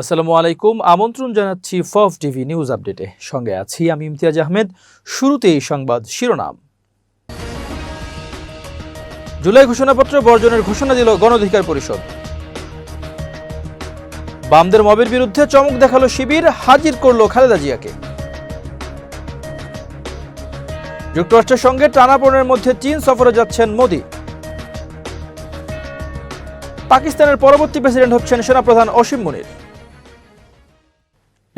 আসসালামু আলাইকুম। আমন্ত্রণ জানাচ্ছি ফফ টিভি নিউজ আপডেটে। সঙ্গে আছি আমি ইমতিয়াজ আহমেদ। শুরুতেই সংবাদ শিরোনাম। জুলাই ঘোষণাপত্র বর্জনের ঘোষণা দিল গণঅধিকার পরিষদ। বামদের মবের বিরুদ্ধে চমক দেখাল শিবির, হাজির করল খালেদা জিয়াকে। যুক্তরাষ্ট্রের সঙ্গে টানাপোড়েনের মধ্যে চীন সফরে যাচ্ছেন মোদী। পাকিস্তানের পরবর্তী প্রেসিডেন্ট হচ্ছেন সেনাপ্রধান অসীম মুনির।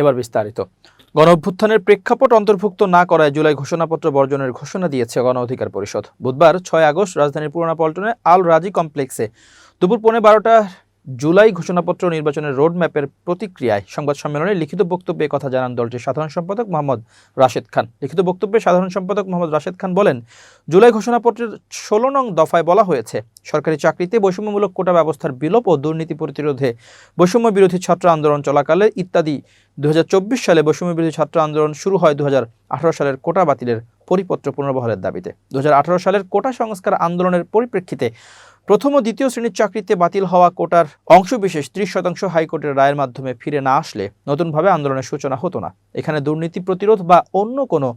এবার বিস্তারিত। গণ অভ্যুত্থানের প্রেক্ষাপট অন্তর্ভুক্ত না করায় জুলাই ঘোষণাপত্র বর্জনের ঘোষণা দিয়েছে গণ অধিকার পরিষদ। বুধবার ছয় আগস্ট রাজধানীর পুরোনা পল্টনে আল রাজি কমপ্লেক্সে দুপুর পৌনে বারোটা জুলাই ঘোষণাপত্র নির্বাচনের রোড ম্যাপের প্রতিক্রিয়ায় সংবাদ সম্মেলনে লিখিত বক্তব্যে কথা জানান দলটির সাধারণ সম্পাদক মোহাম্মদ রাশেদ খান। লিখিত বক্তব্যে সাধারণ সম্পাদক মোহাম্মদ রাশেদ খান বলেন, জুলাই ঘোষণাপত্রের ষোলো নং দফায় বলা হয়েছে, সরকারি চাকরিতে বৈষম্যমূলক কোটা ব্যবস্থার বিলোপ ও দুর্নীতি প্রতিরোধে বৈষম্য বিরোধী ছাত্র আন্দোলন চলাকালে ইত্যাদি দু হাজার চব্বিশ সালে বৈষম্য বিরোধী ছাত্র আন্দোলন শুরু হয় দু হাজার আঠারো সালের কোটা বাতিলের পরিপত্র পুনর্বহালের দাবিতে। দু হাজার আঠারো সালের কোটা সংস্কার আন্দোলনের পরিপ্রেক্ষিতে প্রথম ও দ্বিতীয় শ্রেণির চাকরিতে বাতিল হওয়া কোটার অংশবিশেষ ত্রিশ শতাংশ হাইকোর্টের রায়ের মাধ্যমে ফিরে না আসলে নতুনভাবে আন্দোলনের সূচনা হতো না। এখানে দুর্নীতি প্রতিরোধ বা অন্য কোনো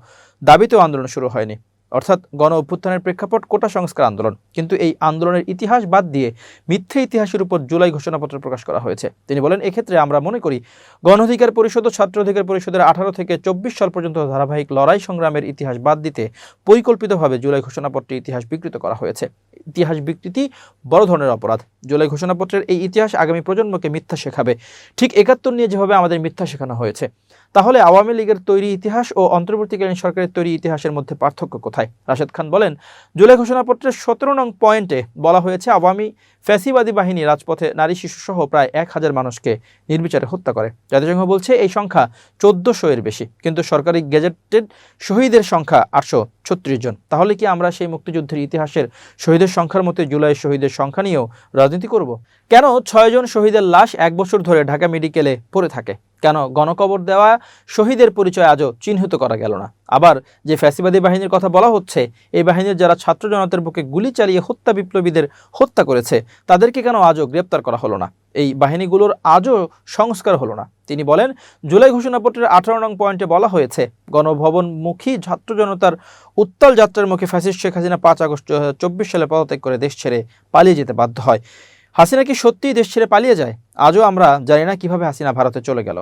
দাবিতেও আন্দোলন শুরু হয়নি। অর্থাৎ গণ অভ্যুত্থানের প্রেক্ষাপট কোটা সংস্কার আন্দোলন। কিন্তু এই আন্দোলনের ইতিহাস বাদ দিয়ে মিথ্যে ইতিহাসের উপর জুলাই ঘোষণাপত্র প্রকাশ করা হয়েছে। তিনি বলেন, এক্ষেত্রে আমরা মনে করি গণ অধিকার পরিষদ ও ছাত্র অধিকার পরিষদের আঠারো থেকে চব্বিশ সাল পর্যন্ত ধারাবাহিক লড়াই সংগ্রামের ইতিহাস বাদ দিতে পরিকল্পিতভাবে জুলাই ঘোষণাপত্রে ইতিহাস বিকৃত করা হয়েছে। ইতিহাস বিকৃতি বড় ধরনের অপরাধ। জুলাই ঘোষণাপত্রের এই ইতিহাস আগামী প্রজন্মকে মিথ্যা শেখাবে। ঠিক একাত্তর নিয়ে যেভাবে আমাদের মিথ্যা শেখানো হয়েছে, তাহলে আওয়ামী লীগের তৈরি ইতিহাস ও অন্তর্বর্তীকালীন সরকারের তৈরি ইতিহাসের মধ্যে পার্থক্য কোথায়? রাশেদ খান বলেন, জুলাই ঘোষণাপত্রের সতেরো নং পয়েন্টে বলা হয়েছে, আওয়ামী ফ্যাসিবাদী বাহিনী রাজপথে নারী শিশুসহ প্রায় এক হাজার মানুষকে নির্বিচারে হত্যা করে। জাতিসংঘ বলছে, এই সংখ্যা চোদ্দশো এর বেশি, কিন্তু সরকারি গেজেটেড শহীদের সংখ্যা আটশো ছত্রিশ জন। তাহলে কি আমরা সেই মুক্তিযুদ্ধের ইতিহাসের শহীদের সংখ্যার মতো জুলাই শহীদের সংখ্যা নিয়েও রাজনীতি করব? কেন ছয়জন শহীদের লাশ এক বছর ধরে ঢাকা মেডিকেলে পড়ে থাকে? কেন? গণকবর দেওয়া শহীদের পরিচয় আজও চিহ্নিত করা গেল না। আবার যে ফ্যাসিবাদী বাহিনীর কথা বলা হচ্ছে, এই বাহিনীর যারা ছাত্র জনতার বুকে গুলি চালিয়ে হত্যা বিপ্লবীদের হত্যা করেছে, তাদেরকে কেন আজও গ্রেপ্তার করা হলো না? এই বাহিনীগুলোর আজও সংস্কার হলো না। তিনি বলেন, জুলাই ঘোষণাপত্রের আঠারো নং পয়েন্টে বলা হয়েছে, গণভবনমুখী ছাত্র জনতার উত্তাল যাত্রার মুখে ফ্যাসিস্ট শেখ হাসিনা পাঁচ আগস্ট চব্বিশ সালে পদত্যাগ করে দেশ ছেড়ে পালিয়ে যেতে বাধ্য হয়। হাসিনা কি সত্যিই দেশ ছেড়ে পালিয়ে যায়? আজও আমরা জানি না কীভাবে হাসিনা ভারতে চলে গেল।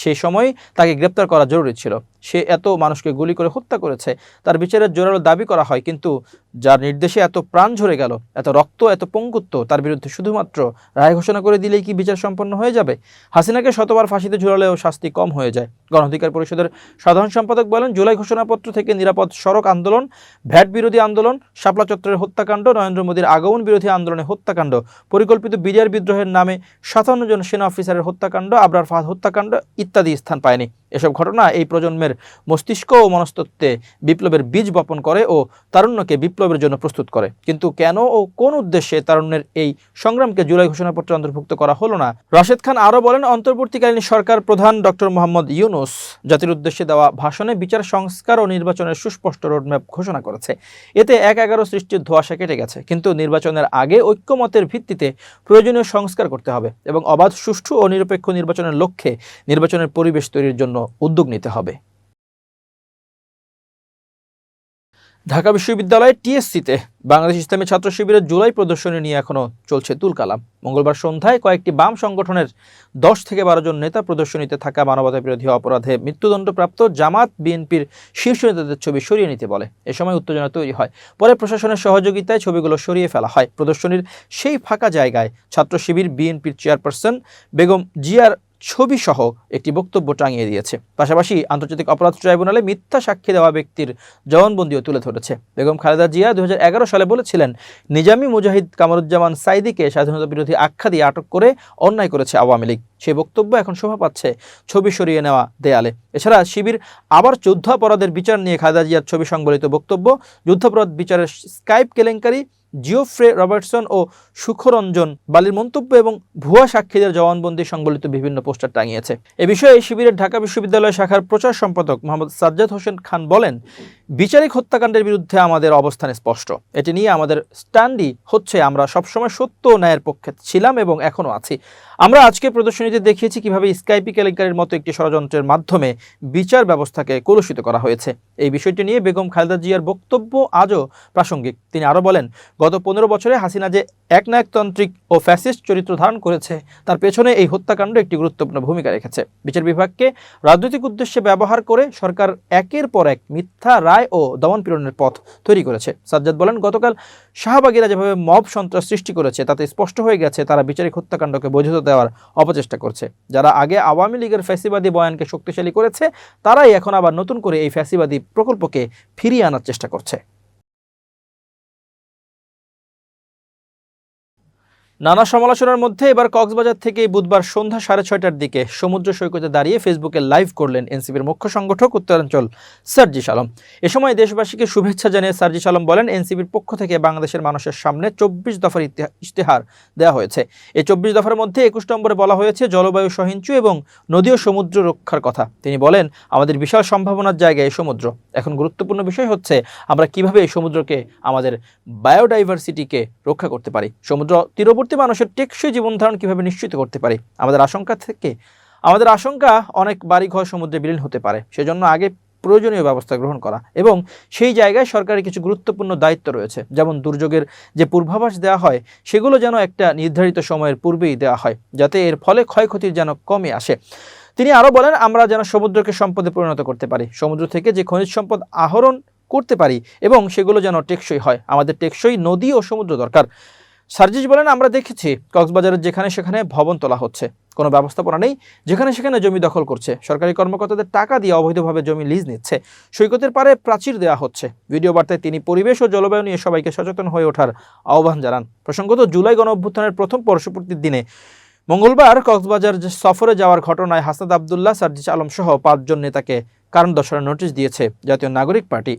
সেই সময় তাকে গ্রেপ্তার করা জরুরি ছিল। সে এত মানুষকে গুলি করে হত্যা করেছে, তার বিচারের জোরালো দাবি করা হয়, কিন্তু যার নির্দেশে এত প্রাণ ঝরে গেল, এত রক্ত, এত পঙ্গুত্ব, তার বিরুদ্ধে শুধুমাত্র রায় ঘোষণা করে দিলেই কি বিচার সম্পন্ন হয়ে যাবে? হাসিনাকে শতবার ফাঁসিতে ঝুলালেও শাস্তি কম হয়ে যায়। গণ অধিকার পরিষদের সাধারণ সম্পাদক বলেন, জুলাই ঘোষণাপত্র থেকে নিরাপদ সড়ক আন্দোলন, ভ্যাট বিরোধী আন্দোলন, শাপলা চত্বরের হত্যাকাণ্ড, নরেন্দ্র মোদীর আগমন বিরোধী আন্দোলনে হত্যাকাণ্ড, পরিকল্পিত বিজয়ের বিদ্রোহের নামে সাতান্ন জন সেনা অফিসারের হত্যাকাণ্ড আবরার ফাহাদ হত্যাকাণ্ড ইত্যাদি স্থান পায়নি। এসব ঘটনা এই প্রজন্মের মস্তিষ্ক ও মনস্তত্ত্বে বিপ্লবের বীজ বপন করে ও তারুণ্যকে বিপ্লবের জন্য প্রস্তুত করে। কিন্তু কেন ও কোন উদ্দেশ্যে তারুণ্যের এই সংগ্রামকে জুলাই ঘোষণাপত্রে অন্তর্ভুক্ত করা হলো না? রাশেদ খান আরও বলেন, অন্তর্বর্তীকালীন সরকার প্রধান ডক্টর মোহাম্মদ ইউনুস জাতির উদ্দেশ্যে দেওয়া ভাষণে বিচার, সংস্কার ও নির্বাচনের সুস্পষ্ট রোডম্যাপ ঘোষণা করেছে। এতে এক এগারো সৃষ্টির ধোয়াশা কেটে গেছে। কিন্তু নির্বাচনের আগে ঐক্যমতের ভিত্তিতে প্রয়োজনীয় সংস্কার করতে হবে এবং অবাধ, সুষ্ঠু ও নিরপেক্ষ নির্বাচনের লক্ষ্যে নির্বাচনের পরিবেশ তৈরির জন্য উদ্যোগ নিতে হবে। ঢাকা বিশ্ববিদ্যালয়ের টিএসসিতে বাংলাদেশ ইসলামী ছাত্র শিবিরের জুলাই প্রদর্শনী নিয়ে এখনও চলছে তুলকালাম। মঙ্গলবার সন্ধ্যায় কয়েকটি বাম সংগঠনের দশ থেকে বারো জন নেতা প্রদর্শনীতে থাকা মানবতা বিরোধী অপরাধে মৃত্যুদণ্ডপ্রাপ্ত জামাত বিএনপির শীর্ষ নেতাদের ছবি সরিয়ে নিতে বলে। এ সময় উত্তেজনা তৈরি হয়। পরে প্রশাসনের সহযোগিতায় ছবিগুলো সরিয়ে ফেলা হয়। প্রদর্শনীর সেই ফাঁকা জায়গায় ছাত্র শিবির বিএনপির চেয়ারপারসন বেগম জিয়ার ছবি সহ একটি বক্তব্য টাঙিয়ে দিয়েছে। পাশাপাশি আন্তর্জাতিক অপরাধ ট্রাইব্যুনালে মিথ্যা সাক্ষী দেওয়া ব্যক্তির জবানবন্দিও তুলে ধরেছে। বেগম খালেদা জিয়া দুহাজার এগারো সালে বলেছিলেন, নিজামী মুজাহিদ কামরুজ্জামান সাইদিকে স্বাধীনতা বিরোধী আখ্যা দিয়ে আটক করে অন্যায় করেছে আওয়ামী লীগ। সেই বক্তব্য এখন শোভা পাচ্ছে ছবি সরিয়ে নেওয়া দেয়ালে। এছাড়া শিবির আবার যুদ্ধাপরাধের বিচার নিয়ে খালেদা জিয়ার ছবি সংবলিত বক্তব্য, যুদ্ধাপরাধ বিচারের স্কাইপ কেলেঙ্কারি জিওফ্রে রবার্টসন ও সুখরঞ্জন বালির মন্তব্য এবং ভুয়া সাক্ষীদের জবানবন্দি সংবলিত বিভিন্ন পোস্টার টাঙিয়েছে। এ বিষয়ে শিবিরের ঢাকা বিশ্ববিদ্যালয় শাখার প্রচার সম্পাদক মোহাম্মদ সাজ্জাদ হোসেন খান বলেন বিচারিক হত্যাকাণ্ডের বিরুদ্ধে আমাদের অবস্থান স্পষ্ট। এটি নিয়ে আমাদের স্ট্যান্ডই হচ্ছে আমরা সবসময় সত্য ন্যায়ের পক্ষে ছিলাম এবং এখনও আছি। আমরা আজকে প্রদর্শনীতে দেখিয়েছি কীভাবে স্কাইপি কেলেঙ্কারির মতো একটি ষড়যন্ত্রের মাধ্যমে বিচার ব্যবস্থাকে কলুষিত করা হয়েছে। এই বিষয়টি নিয়ে বেগম খালেদা জিয়ার বক্তব্য আজও প্রাসঙ্গিক। তিনি আরও বলেন, গত পনেরো বছরে হাসিনা যে একনায়কতান্ত্রিক ও ফ্যাসিস্ট চরিত্র ধারণ করেছে, তার পেছনে এই হত্যাকাণ্ড একটি গুরুত্বপূর্ণ ভূমিকা রেখেছে। বিচার বিভাগকে রাজনৈতিক উদ্দেশ্যে ব্যবহার করে সরকার একের পর এক মিথ্যা রায় ও দমন পীড়নের পথ তৈরি করেছে। সাজ্জাদ বলেন, গতকাল শাহবাগীরা যেভাবে মব সন্ত্রাস সৃষ্টি করেছে, তাতে স্পষ্ট হয়ে গেছে তারা বিচারিক হত্যাকাণ্ডকে বৈধতা দেওয়ার অপচেষ্টা করছে। যারা আগে আওয়ামী লীগের ফ্যাসিবাদী বয়ানকে শক্তিশালী করেছে, তারাই এখন আবার নতুন করে এই ফ্যাসিবাদী প্রকল্পকে ফিরিয়ে আনার চেষ্টা করছে। নানা সমালোচনার মধ্যে এবার কক্সবাজার থেকে বুধবার সন্ধ্যা সাড়ে ছয়টার দিকে সমুদ্র সৈকতে দাঁড়িয়ে ফেসবুকে লাইভ করলেন এনসিপির মুখ্য সংগঠক উত্তরাঞ্চল সার্জিস আলম। এ সময় দেশবাসীকে শুভেচ্ছা জানিয়ে সার্জিস আলম বলেন, এনসিপির পক্ষ থেকে বাংলাদেশের মানুষের সামনে চব্বিশ দফার ইশতেহার দেওয়া হয়েছে। এই চব্বিশ দফার মধ্যে একুশ নম্বরে বলা হয়েছে, জলবায়ু সহিঞ্চু এবং নদী ও সমুদ্র রক্ষার কথা। তিনি বলেন, আমাদের বিশাল সম্ভাবনার জায়গায় সমুদ্র। এখন গুরুত্বপূর্ণ বিষয় হচ্ছে, আমরা কীভাবে এই সমুদ্রকে, আমাদের বায়োডাইভার্সিটিকে রক্ষা করতে পারি। সমুদ্র তীরবর্তী মানুষের টেকসই জীবনধারণ কীভাবে নিশ্চিত করতে পারি? আমাদের আশঙ্কা থেকে, আমাদের আশঙ্কা অনেক বাড়িঘর সমুদ্রে বিলীন হতে পারে। সেজন্য আগে প্রয়োজনীয় ব্যবস্থা গ্রহণ করা এবং সেই জায়গায় সরকারের কিছু গুরুত্বপূর্ণ দায়িত্ব রয়েছে। যেমন দুর্যোগের যে পূর্বাভাস দেওয়া হয়, সেগুলো যেন একটা নির্ধারিত সময়ের পূর্বেই দেওয়া হয়, যাতে এর ফলে ক্ষয়ক্ষতির যেন কমে আসে। তিনি আরও বলেন, আমরা যেন সমুদ্রকে সম্পদে পরিণত করতে পারি। সমুদ্র থেকে যে খনিজ সম্পদ আহরণ করতে পারি এবং সেগুলো যেন টেকসই হয়। আমাদের টেকসই নদী ও সমুদ্র দরকার। সার্জিস বলেন, আমরা দেখেছি কক্সবাজারের যেখানে সেখানে ভবন তোলা হচ্ছে। কোনো ব্যবস্থাপনা নেই, যেখানে সেখানে জমি দখল করছে। সরকারি কর্মকর্তাদের টাকা দিয়ে অবৈধভাবে জমি লিজ নিচ্ছে। সৈকতের পারে প্রাচীর দেওয়া হচ্ছে। ভিডিও বার্তায় তিনি পরিবেশ ও জলবায়ু নিয়ে সবাইকে সচেতন হয়ে ওঠার আহ্বান জানান। প্রসঙ্গত, জুলাই গণ অভ্যুত্থানের প্রথম বর্ষপূর্তির দিনে মঙ্গলবার কক্সবাজার সফরে যাওয়ার ঘটনায় হাসনাদ আবদুল্লাহ, সার্জিস আলম সহ পাঁচজন নেতাকে কারণ দর্শানোর নোটিশ দিয়েছে জাতীয় নাগরিক পার্টি।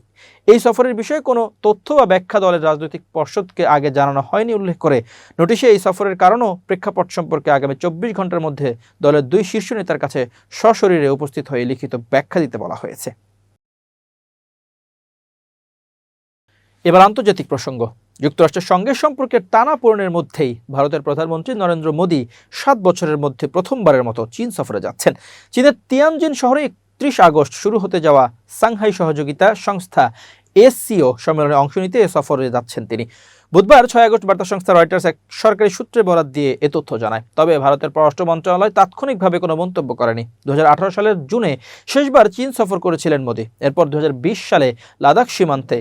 এই সফরের বিষয়ে কোনো তথ্য বা ব্যাখ্যা দলের রাজনৈতিক পর্ষদকে আগে জানানো হয়নি উল্লেখ করে। নোটিশে এই সফরের কারণও প্রেক্ষাপট সম্পর্কে আগামী চব্বিশ ঘণ্টার মধ্যে দলের দুই শীর্ষ নেতার কাছে সশরীরে উপস্থিত হয়ে লিখিত ব্যাখ্যা দিতে বলা হয়েছে। এবার আন্তর্জাতিক প্রসঙ্গ। যুক্তরাষ্ট্রের সঙ্গে সম্পর্কের টানা পূরণের মধ্যেই ভারতের প্রধানমন্ত্রী নরেন্দ্র মোদী সাত বছরের মধ্যে প্রথমবারের মতো চীন সফরে যাচ্ছেন। চীনের তিয়ানজিন শহরে একত্রিশ আগস্ট শুরু হতে যাওয়া সাংহাই সহযোগিতা সংস্থা এসসিও সম্মেলনে অংশ নিতে এ সফরে যাচ্ছেন তিনি। বুধবার ছয় আগস্ট বার্তা সংস্থা রয়টার্স এক সরকারি সূত্রে বরাদ দিয়ে এ তথ্য জানায়। তবে ভারতের পররাষ্ট্র মন্ত্রণালয় তাৎক্ষণিকভাবে কোনো মন্তব্য করেনি। দু হাজার আঠারো সালের জুনে শেষবার চীন সফর করেছিলেন মোদী। এরপর দু হাজার বিশ সালে লাদাখ সীমান্তে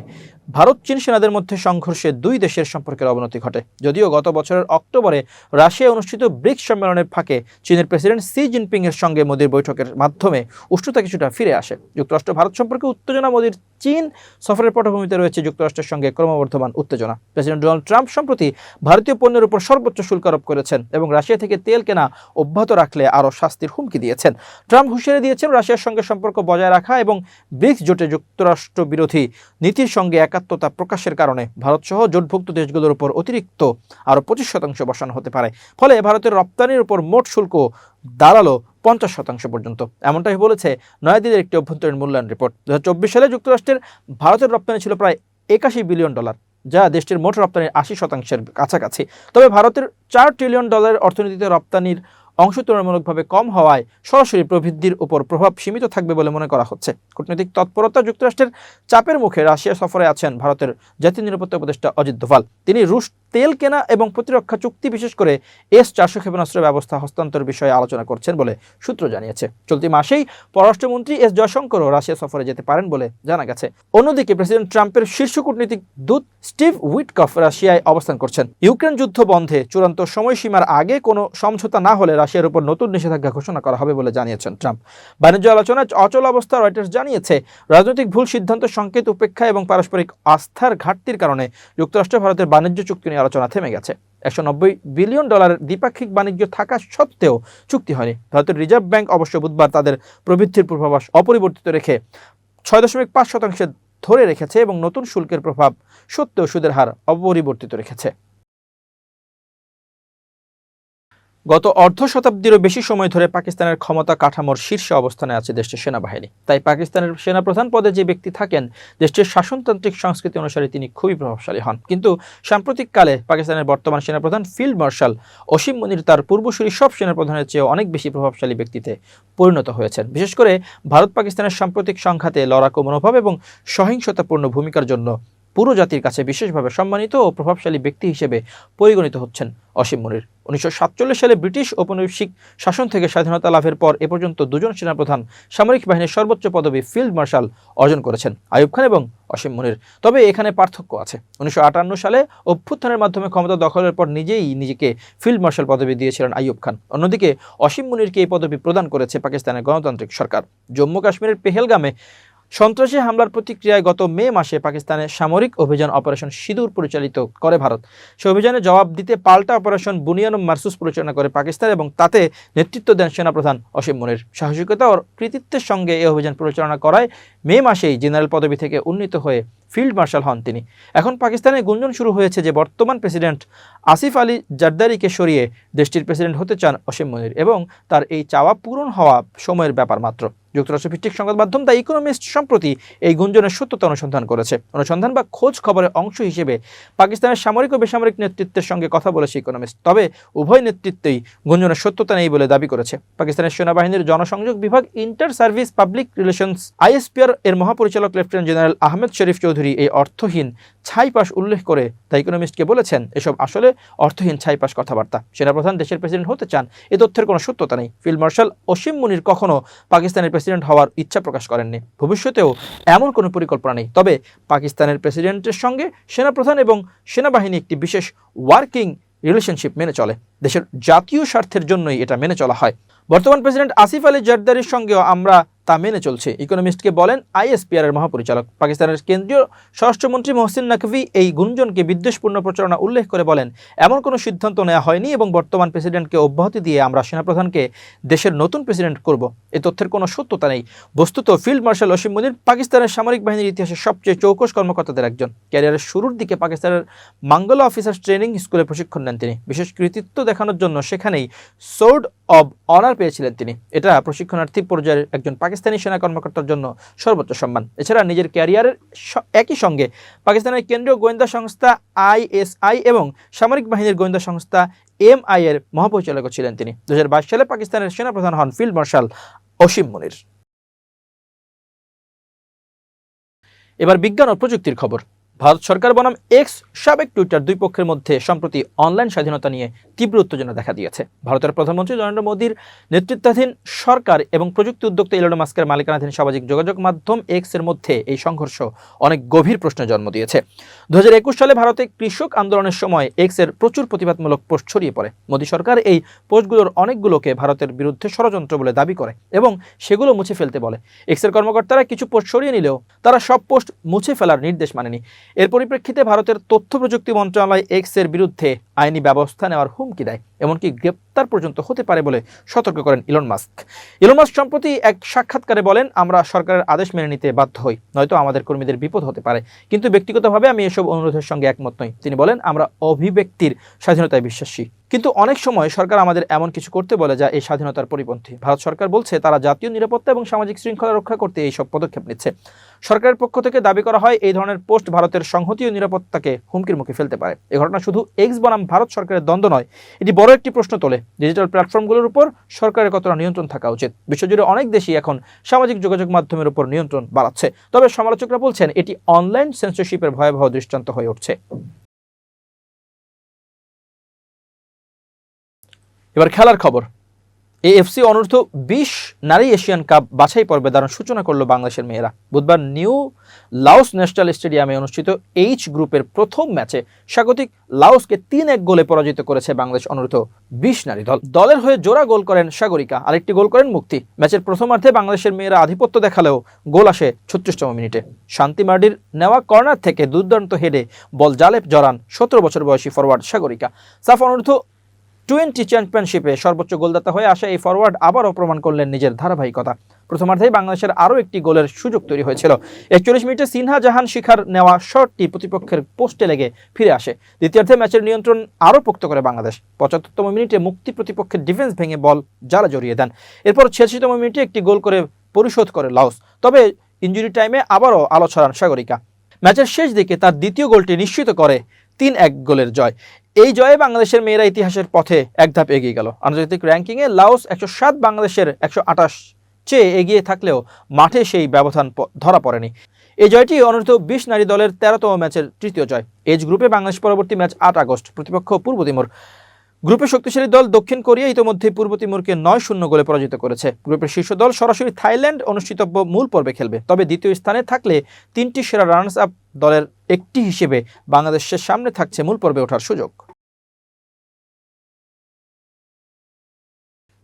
ভারত চীন সেনাদের মধ্যে সংঘর্ষে দুই দেশের সম্পর্কের অবনতি ঘটে। যদিও গত বছরের অক্টোবরে রাশিয়ায় অনুষ্ঠিত ব্রিক্স সম্মেলনের ফাঁকে চীনের প্রেসিডেন্ট সি জিনপিং এর সঙ্গে মোদীর বৈঠকের মাধ্যমে উষ্ণতা কিছুটা ফিরে আসে। যুক্তরাষ্ট্র ভারত সম্পর্কে উত্তেজনা, মোদীর চীন সফরের পটভূমিতে রয়েছে যুক্তরাষ্ট্রের সঙ্গে ক্রমবর্ধমান উত্তেজনা। প্রেসিডেন্ট ডোনাল্ড ট্রাম্প সম্প্রতি ভারতীয় পণ্যের উপর সর্বোচ্চ শুল্ক আরোপ করেছেন এবং রাশিয়া থেকে তেল কেনা অব্যাহত রাখলে আরও শাস্তির হুমকি দিয়েছেন। ট্রাম্প হুঁশিয়ারি দিয়েছেন রাশিয়ার সঙ্গে সম্পর্ক বজায় রাখা এবং ব্রিক্স জোটে যুক্তরাষ্ট্র বিরোধী নীতির সঙ্গে একাত্মতা প্রকাশের কারণে ভারতসহ জোটভুক্ত দেশগুলোর উপর অতিরিক্ত আরও পঁচিশ শতাংশ বসানো হতে পারে। ফলে ভারতের রপ্তানির উপর মোট শুল্ক দাঁড়াল পঞ্চাশ শতাংশ পর্যন্ত। এমনটাই বলেছে নয়াদিল্লির একটি অভ্যন্তরীণ মূল্যায়ন রিপোর্ট। দু হাজার চব্বিশ সালে যুক্তরাষ্ট্রের ভারতের রপ্তানি ছিল প্রায় একাশি বিলিয়ন ডলার, যা দেশটির মোট রপ্তানির আশি শতাংশের কাছাকাছি। তবে ভারতের চার ট্রিলিয়ন ডলারের অর্থনীতিতে রপ্তানির অংশ তুলনামূলকভাবে কম হওয়ায় সরাসরি প্রবৃদ্ধির উপর প্রভাব সীমিত থাকবে বলে মনে করা হচ্ছে। কূটনৈতিক তৎপরতা যুক্তরাষ্ট্রের চাপের মুখে রাশিয়া সফরে আছেন ভারতের জাতীয় নিরাপত্তা উপদেষ্টা অজিত দোভাল। তিনি রুশ তেল কেনা এবং প্রতিরক্ষা চুক্তি, বিশেষ করে এস চারশো ক্ষেপণাস্ত্র ব্যবস্থা হস্তান্তর বিষয়ে আলোচনা করছেন বলে সূত্র জানিয়েছে। চলতি মাসেই পররাষ্ট্রমন্ত্রী এস জয়শঙ্করও রাশিয়া সফরে যেতে পারেন বলে জানা গেছে। অন্যদিকে প্রেসিডেন্ট ট্রাম্পের শীর্ষ কূটনীতিক দূত স্টিভ উইটকফ রাশিয়ায় অবস্থান করছেন। ইউক্রেন যুদ্ধ বন্ধে চূড়ান্ত সময়সীমার আগে কোনো সমঝোতা না হলে রাশিয়ার উপর নতুন নিষেধাজ্ঞা ঘোষণা করা হবে বলে জানিয়েছেন ট্রাম্প। বাণিজ্য আলোচনায় অচল অবস্থা রয়টার্স জানিয়েছে, রাজনৈতিক ভুল সিদ্ধান্ত, সংকেত, উপেক্ষা এবং পারস্পরিক আস্থার ঘাটতির কারণে যুক্তরাষ্ট্র, ভারতের বাণিজ্য চুক্তি নিয়ে আলোচনা থেমে গেছে। একশো নব্বই বিলিয়ন ডলার দ্বিপাক্ষিক বাণিজ্য থাকা সত্ত্বেও চুক্তি হয়নি। ভারতের রিজার্ভ ব্যাংক অবশ্য বুধবার তাদের প্রবৃদ্ধির পূর্বাভাস অপরিবর্তিত রেখে ছয় দশমিক পাঁচ শতাংশে ধরে রেখেছে এবং নতুন শুল্কের প্রভাব সত্ত্বেও সুদের হার অপরিবর্তিত রেখেছে। গত অর্ধ শতাব্দীরও বেশি সময় ধরে পাকিস্তানের ক্ষমতা কাঠামোর শীর্ষে অবস্থানে আছে দেশটির সেনাবাহিনী। তাই পাকিস্তানের সেনাপ্রধান পদে যে ব্যক্তি থাকেন, দেশটির শাসনতান্ত্রিক সংস্কৃতি অনুসারে তিনি খুবই প্রভাবশালী হন। কিন্তু সাম্প্রতিককালে পাকিস্তানের বর্তমান সেনাপ্রধান ফিল্ড মার্শাল অসীম মনির তার পূর্বসূরি সব সেনাপ্রধানের চেয়ে অনেক বেশি প্রভাবশালী ব্যক্তিতে পরিণত হয়েছেন। বিশেষ করে ভারত পাকিস্তানের সাম্প্রতিক সংঘাতে লড়াকু মনোভাব এবং সহিংসতাপূর্ণ ভূমিকার জন্য পুরো জাতির কাছে বিশেষভাবে সম্মানিত ও প্রভাবশালী ব্যক্তি হিসেবে পরিগণিত হচ্ছেন অসীম মনির। উনিশশো সাতচল্লিশ সালে ব্রিটিশ ঔপনিবেশিক শাসন থেকে স্বাধীনতা লাভের পর এ পর্যন্ত দুজন সেনাপ্রধান সামরিক বাহিনীর সর্বোচ্চ পদবি ফিল্ড মার্শাল অর্জন করেছেন আইয়ুব খান এবং অসীম মনির। তবে এখানে পার্থক্য আছে। উনিশশো আটান্ন সালে অভ্যুত্থানের মাধ্যমে ক্ষমতা দখলের পর নিজেই নিজেকে ফিল্ড মার্শাল পদবি দিয়েছিলেন আইয়ুব খান। অন্যদিকে অসীম মনিরকে এই পদবি প্রদান করেছে পাকিস্তানের গণতান্ত্রিক সরকার। জম্মু কাশ্মীরের পেহেলগামে সন্ত্রাসী হামলার প্রতিক্রিয়ায় গত মে মাসে পাকিস্তানে সামরিক অভিযান অপারেশন সিঁদুর পরিচালিত করে ভারত। সে অভিযানে জবাব দিতে পাল্টা অপারেশন বুনিয়ানুম মারসুস পরিচালনা করে পাকিস্তান এবং তাতে নেতৃত্ব দেন সেনাপ্রধান অসীম মনির। সাহসিকতা ও কৃতিত্বের সঙ্গে এই অভিযান পরিচালনা করায় মে মাসেই জেনারেল পদবি থেকে উন্নীত হয়ে ফিল্ড মার্শাল হন তিনি। এখন পাকিস্তানে গুঞ্জন শুরু হয়েছে যে বর্তমান প্রেসিডেন্ট আসিফ আলী জারদারিকে সরিয়ে দেশটির প্রেসিডেন্ট হতে চান অসীম মনির এবং তার এই চাওয়া পূরণ হওয়া সময়ের ব্যাপার মাত্র। যুক্তরাষ্ট্র ভিত্তিক সংবাদ মাধ্যম দ্য ইকোনমিস্ট সম্প্রতি এই গুঞ্জনের সত্যতা অনুসন্ধান করেছে। অনুসন্ধান বা খোঁজ খবরের অংশ হিসেবে পাকিস্তানের সামরিক ও বেসামরিক নেতৃত্বের সঙ্গে কথা বলেছে ইকোনমিস্ট। তবে উভয় নেতৃত্বেই গুঞ্জনের সত্যতা নেই বলে দাবি করেছে। পাকিস্তানের সেনাবাহিনীর জনসংযোগ বিভাগ inter service public relations ISPR এর মহাপরিচালক লেফটেন্যান্ট জেনারেল আহমেদ শরীফ চৌধুরী এই অর্থহীন ছাইপাস উল্লেখ করে দ্য ইকোনমিস্টকে বলেছেন, এসব আসলে অর্থহীন ছাইপাস কথাবার্তা। সেনাপ্রধান, দেশের প্রেসিডেন্ট হতে চান। এ তথ্যের কোনো সত্যতা নেই। ফিল্ড মার্শাল অসীম মুনির কখনো পাকিস্তানের প্রেসিডেন্ট হওয়ার ইচ্ছা প্রকাশ করেননি। ভবিষ্যতেও এমন কোনো পরিকল্পনা নেই। তবে পাকিস্তানের প্রেসিডেন্টের সঙ্গে সেনাপ্রধান এবং সেনাবাহিনী একটি বিশেষ ওয়ার্কিং রিলেশনশিপ মেনে চলে। দেশের জাতীয় স্বার্থের জন্যই এটা মেনে চলা হয়। বর্তমান প্রেসিডেন্ট আসিফ আলী জারদারির সঙ্গেও আমরা তা মেনে চলছে। ইকোনমিস্টকে বলেন আইএসপিআর এর মহাপরিচালক। পাকিস্তানের কেন্দ্রীয় স্বরাষ্ট্রমন্ত্রী মহসিন নাকভি এই গুঞ্জনকে বিদ্বেষপূর্ণ প্রচারণা উল্লেখ করে বলেন, এমন কোনো সিদ্ধান্ত নেওয়া হয়নি এবং বর্তমান প্রেসিডেন্টকে অব্যাহতি দিয়ে আমরা সেনাপ্রধানকে দেশের নতুন প্রেসিডেন্ট করব। এ তথ্যের কোনো সত্যতা নেই। বস্তুত, ফিল্ড মার্শাল অসীম মুনির পাকিস্তানের সামরিক বাহিনীর ইতিহাসে সবচেয়ে চৌকস কর্মকর্তাদের একজন। ক্যারিয়ারের শুরুর দিকে পাকিস্তানের মাঙ্গলা অফিসার্স ট্রেনিং স্কুলে প্রশিক্ষণ নেন তিনি। বিশেষ কৃতিত্ব দেখানোর জন্য সেখানেই সোর্ড অব অনার পেয়েছিলেন তিনি। এটা প্রশিক্ষণার্থী পর্যায়ের একজন পাকিস্তানি সেনা কর্মকর্তার জন্য সর্বোচ্চ সম্মান। এছাড়া নিজের ক্যারিয়ারের একই সঙ্গে পাকিস্তানের কেন্দ্রীয় গোয়েন্দা সংস্থা আইএসআই এবং সামরিক বাহিনীর গোয়েন্দা সংস্থা এমআই এর মহাপরিচালকও ছিলেন তিনি। দু হাজার বাইশ সালে পাকিস্তানের সেনাপ্রধান হন ফিল্ড মার্শাল অসীম মনির। এবার বিজ্ঞান ও প্রযুক্তির খবর। ভারত সরকার বনাম এক্স সাবেক টুইটার দুই পক্ষের মধ্যে সম্প্রতি অনলাইন স্বাধীনতা নিয়ে তীব্র উত্তেজনা দেখা দিয়েছে। ভারতের প্রধানমন্ত্রী নরেন্দ্র মোদীর নেতৃত্বাধীন সরকার এবং প্রযুক্তি উদ্যোক্তা ইলন মাস্কের মালিকানাধীন সামাজিক যোগাযোগ মাধ্যম এক্সের মধ্যে এই সংঘর্ষ অনেক গভীর প্রশ্নের জন্ম দিয়েছে। দু হাজার একুশ সালে ভারতে কৃষক আন্দোলনের সময় এক্সের প্রচুর প্রতিবাদমূলক পোস্ট ছড়িয়ে পড়ে। মোদী সরকার এই পোস্টগুলোর অনেকগুলোকে ভারতের বিরুদ্ধে ষড়যন্ত্র বলে দাবি করে এবং সেগুলো মুছে ফেলতে বলে। এক্সের কর্মকর্তারা কিছু পোস্ট সরিয়ে নিলেও তারা সব পোস্ট মুছে ফেলার নির্দেশ মানেনি। এর পরিপ্রেক্ষিতে ভারতের তথ্য প্রযুক্তি মন্ত্রণালয় এক্সের বিরুদ্ধে আইনি ব্যবস্থা নেওয়ার হুমকি দেয়, এমনকি গ্রেপ্তার পর্যন্ত হতে পারে বলে সতর্ক করেন ইলন মাস্ক। ইলন মাস্ক সম্প্রতি এক সাক্ষাৎকারে বলেন, আমরা সরকারের আদেশ মেনে নিতে বাধ্য হই, নয়তো আমাদের কর্মীদের বিপদ হতে পারে। কিন্তু ব্যক্তিগতভাবে আমি এসব অনুরোধের সঙ্গে একমত নই। তিনি বলেন, আমরা অভিব্যক্তির স্বাধীনতায় বিশ্বাসী। কিন্তু অনেক সময় সরকার আমাদের এমন কিছু করতে বলে যা এই স্বাধীনতার পরিপন্থী। ভারত সরকার বলছে, তারা জাতীয় নিরাপত্তা এবং সামাজিক শৃঙ্খলা রক্ষা করতে এই সব পদক্ষেপ নিচ্ছে। সরকারের পক্ষ থেকে দাবি করা হয়, এই ধরনের পোস্ট ভারতের সংহতি ও নিরাপত্তাকে হুমকির মুখে ফেলতে পারে। এ ঘটনা শুধু এক্স বনাম ভারত সরকারের দ্বন্দ্ব নয়, এটি বড় একটি প্রশ্ন তোলে। ডিজিটাল প্ল্যাটফর্মগুলোর উপর সরকারের কতটা নিয়ন্ত্রণ থাকা উচিত? বিশ্বজুড়ে অনেক দেশই এখন সামাজিক যোগাযোগ মাধ্যমের উপর নিয়ন্ত্রণ বাড়াচ্ছে। তবে সমালোচকরা বলছেন, এটি অনলাইন সেন্সরশিপের ভয়াবহ দৃষ্টান্ত হয়ে উঠছে। এবার খেলার খবর। এএফসি অনূর্ধ্ব বিশ নারী এশিয়ান কাপ বাছাই পর্বে দারুণ সূচনা করল বাংলাদেশের মেয়েরা। বুধবার নিউ লাওস ন্যাশনাল স্টেডিয়ামে অনুষ্ঠিত এইচ গ্রুপের প্রথম ম্যাচে স্বাগতিক লাওসকে তিন এক গোলে পরাজিত করেছে বাংলাদেশ অনূর্ধ্ব বিশ নারী দল। দলের হয়ে জোড়া গোল করেন সাগরিকা, আরেকটি গোল করেন মুক্তি। ম্যাচের প্রথমার্ধে বাংলাদেশের মেয়েরা আধিপত্য দেখালেও গোল আসে ছত্রিশতম মিনিটে। শান্তি মার্ডির নেওয়া কর্নার থেকে দুর্দান্ত হেডে বল জালে জড়ান সতেরো বছর বয়সী ফরওয়ার্ড সাগরিকা। সাফ অনূর্ধ্ব টোয়েন্টি চ্যাম্পিয়নশিপে সর্বোচ্চ গোলদাতা হয়ে আসা এই ফরওয়ার্ড আবারও প্রমাণ করলেন নিজের ধারাবাহিকতা। প্রথমার্ধেই বাংলাদেশের আরও একটি গোলের সুযোগ তৈরি হয়েছিল। একচল্লিশ মিনিটে সিনহা জাহান শিখার নেওয়া শটটি প্রতিপক্ষের পোস্টে লেগে ফিরে আসে। দ্বিতীয়ার্ধে ম্যাচের নিয়ন্ত্রণ আরও পোক্ত করে বাংলাদেশ। পঁচাত্তরতম মিনিটে মুক্তি প্রতিপক্ষের ডিফেন্স ভেঙে বল জালে জড়িয়ে দেন। এরপর ছিয়াশিতম মিনিটে একটি গোল করে পরিশোধ করে লাউস তবে ইঞ্জুরি টাইমে আবারও আলো ছড়ান সাগরিকা। ম্যাচের শেষ দিকে তার দ্বিতীয় গোলটি নিশ্চিত করে তিন এক গোলের জয়। এই জয়ে বাংলাদেশের মেয়েরা ইতিহাসের পথে এক ধাপ এগিয়ে গেল। আন্তর্জাতিক র্যাঙ্কিংয়ে লাওস একশো সাত, বাংলাদেশের একশো আঠাশ চেয়ে এগিয়ে থাকলেও মাঠে সেই ব্যবধান ধরা পড়েনি। এই জয়টি অনূর্ধ্ব বিশ নারী দলের তেরোতম ম্যাচের তৃতীয় জয়। এজ গ্রুপে বাংলাদেশ পরবর্তী ম্যাচ আট আগস্ট, প্রতিপক্ষ পূর্ব তিমুর। গ্রুপে শক্তিশালী দল দক্ষিণ কোরিয়া ইতোমধ্যে পূর্ব তিমুরকে নয় শূন্য গোলে পরাজিত করেছে। গ্রুপের শীর্ষ দল সরাসরি থাইল্যান্ড অনুষ্ঠিতব্য মূল পর্বে খেলবে। তবে দ্বিতীয় স্থানে থাকলে তিনটি সেরা রানার্স আপ দলের একটি হিসেবে বাংলাদেশের সামনে থাকছে মূল পর্বে ওঠার সুযোগ।